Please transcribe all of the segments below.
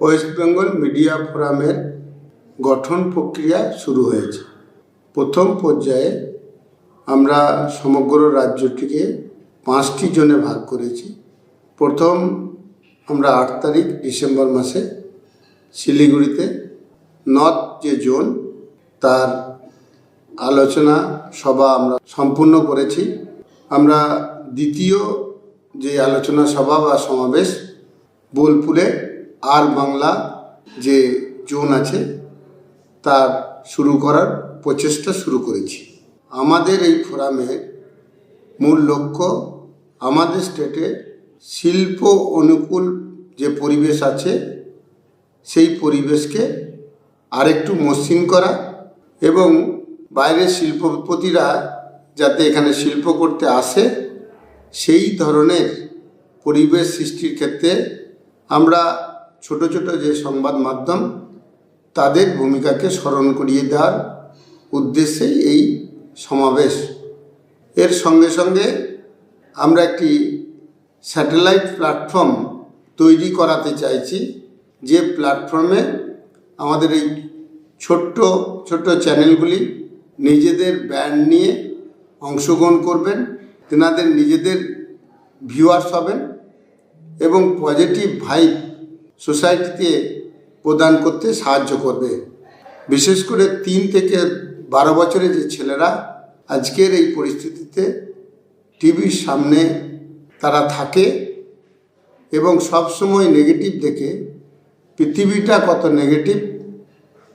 West Bengal media ফোরামের গঠন প্রক্রিয়া শুরু হয়েছে। প্রথম পর্যায়ে আমরা সমগ্র রাজ্যটিকে পাঁচটি জোনে ভাগ করেছি। প্রথম আমরা আট তারিখ ডিসেম্বর মাসে শিলিগুড়িতে নর্থ যে জোন, তার আলোচনা সভা আমরা সম্পূর্ণ করেছি। আমরা দ্বিতীয় যে আলোচনা সভা বা সমাবেশ বোলপুরে আর বাংলা যে জোন আছে, তার শুরু করার প্রচেষ্টা শুরু করেছি। আমাদের এই ফোরামের মূল লক্ষ্য আমাদের স্টেটে শিল্প অনুকূল যে পরিবেশ আছে, সেই পরিবেশকে আরেকটু মসৃণ করা এবং বাইরের শিল্পপতিরা যাতে এখানে শিল্প করতে আসে, সেই ধরনের পরিবেশ সৃষ্টির ক্ষেত্রে আমরা ছোট ছোট যে সংবাদ মাধ্যম, তাদের ভূমিকাকে স্মরণ করিয়ে দেওয়ার উদ্দেশ্যেই এই সমাবেশ। এর সঙ্গে সঙ্গে আমরা একটি স্যাটেলাইট প্ল্যাটফর্ম তৈরি করাতে চাইছি, যে প্ল্যাটফর্মে আমাদের এই ছোট্ট ছোট্ট চ্যানেলগুলি নিজেদের ব্যান্ড নিয়ে অংশগ্রহণ করবেন, তেনাদের নিজেদের ভিউয়ার্স হবেন এবং পজিটিভ ভাইব সোসাইটিতে প্রদান করতে সাহায্য করবে। বিশেষ করে তিন থেকে বারো বছরের যে ছেলেরা, আজকের এই পরিস্থিতিতে টিভির সামনে তারা থাকে এবং সবসময় নেগেটিভ দেখে পৃথিবীটা কত নেগেটিভ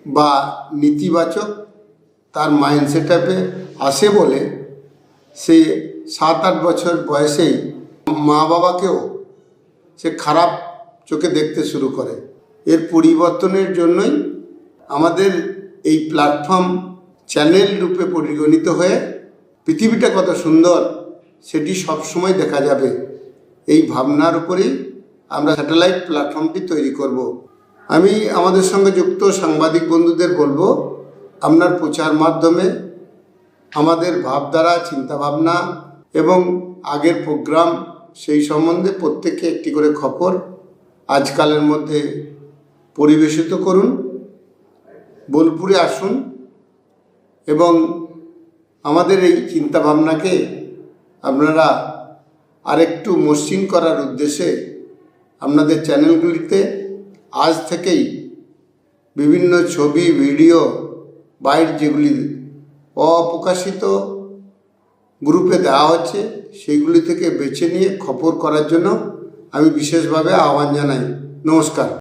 বা নেতিবাচক তার মাইন্ড সেটআপে আসে বলে সে সাত আট বছর বয়সেই মা বাবাকেও সে খারাপ চোখে দেখতে শুরু করে। এর পরিবর্তনের জন্যই আমাদের এই প্ল্যাটফর্ম চ্যানেল রূপে পরিগণিত হয়ে পৃথিবীটা কত সুন্দর, সেটি সবসময় দেখা যাবে। এই ভাবনার উপরেই আমরা স্যাটেলাইট প্ল্যাটফর্মটি তৈরি করব। আমি আমাদের সঙ্গে যুক্ত সাংবাদিক বন্ধুদের বলব, আপনার প্রচার মাধ্যমে আমাদের ভাবধারা, চিন্তাভাবনা এবং আগের প্রোগ্রাম সেই সম্বন্ধে প্রত্যেককে একটি করে খবর আজকালের মধ্যে পরিবেশিত করুন, বোলপুরে আসুন এবং আমাদের এই চিন্তাভাবনাকে আপনারা আরেকটু মসৃণ করার উদ্দেশ্যে আপনাদের চ্যানেলগুলিতে আজ থেকেই বিভিন্ন ছবি, ভিডিও, বাইর যেগুলি অপ্রকাশিত গ্রুপে দেওয়া হচ্ছে, সেইগুলি থেকে বেছে নিয়ে খবর করার জন্য আমি বিশেষভাবে আহ্বান জানাই। নমস্কার।